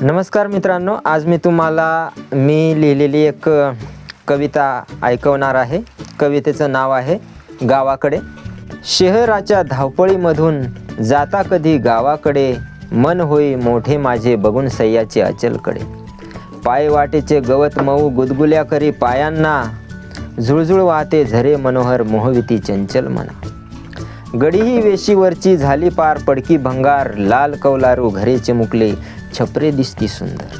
नमस्कार मित्रांनो आज मी तुम्हाला मी लिहिलेली एक कविता ऐकवणार आहे. कवितेचं नाव आहे गावाकडे. शहराच्या धावपळीमधून जाता कधी गावाकडे मन होई मोठे माझे बघून सह्याचे अचलकडे. पाय वाटेचे गवत मऊ गुदगुल्या करी पायांना झुळझुळ वाहते झरे मनोहर मोहविती चंचल मना. गडीही वेशीवरची झाली पार पडकी भंगार लाल कौलारू घरे चिमुकले छपरे दिसती सुंदर.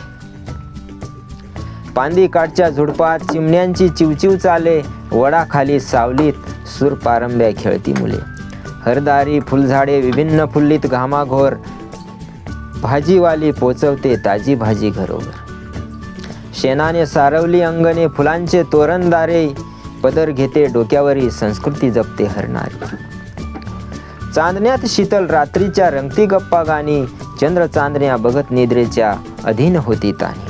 पांदी काठच्या झुडपात चिमण्यांची चिवचिव चाले वडाखाली सावलीत सूर पारंब्या खेळती मुले. हरदारी फुलझाडे विभिन्न फुल्लीत घामाघोर भाजीवाली पोचवते ताजी भाजी घरोघर. शेणाने सारवली अंगणे फुलांचे तोरणदारे पदर घेते डोक्यावरी संस्कृती जपते हरणारी. चांदण्यात शीतल रात्रीच्या रंगती गप्पा गाणी चंद्र चांदण्या बघत निद्रेच्या अधीन होती ताणी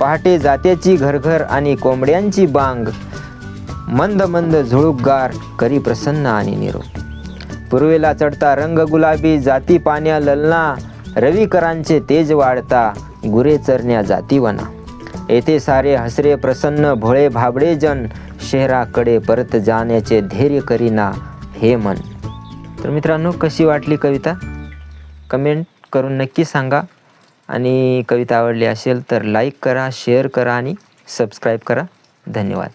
पहाटे जात्याची घरघर आणि कोंबड्यांची बांग मंद मंद झुळूकगार करी प्रसन्न आणि निरोप. पूर्वेला चढता रंग गुलाबी जाती पाण्या ललना रविकरांचे तेज वाढता गुरे चरण्या जातीवना येथे सारे हसरे प्रसन्न भोळे भाबडे जन शहराकडे परत जाण्याचे धैर्य करीना हे मन. तर मित्रांनो कशी वाटली कविता? कमेंट करून नक्की सांगा. आणि कविता आवडली असेल तर लाईक करा शेअर करा आणि सबस्क्राईब करा. धन्यवाद.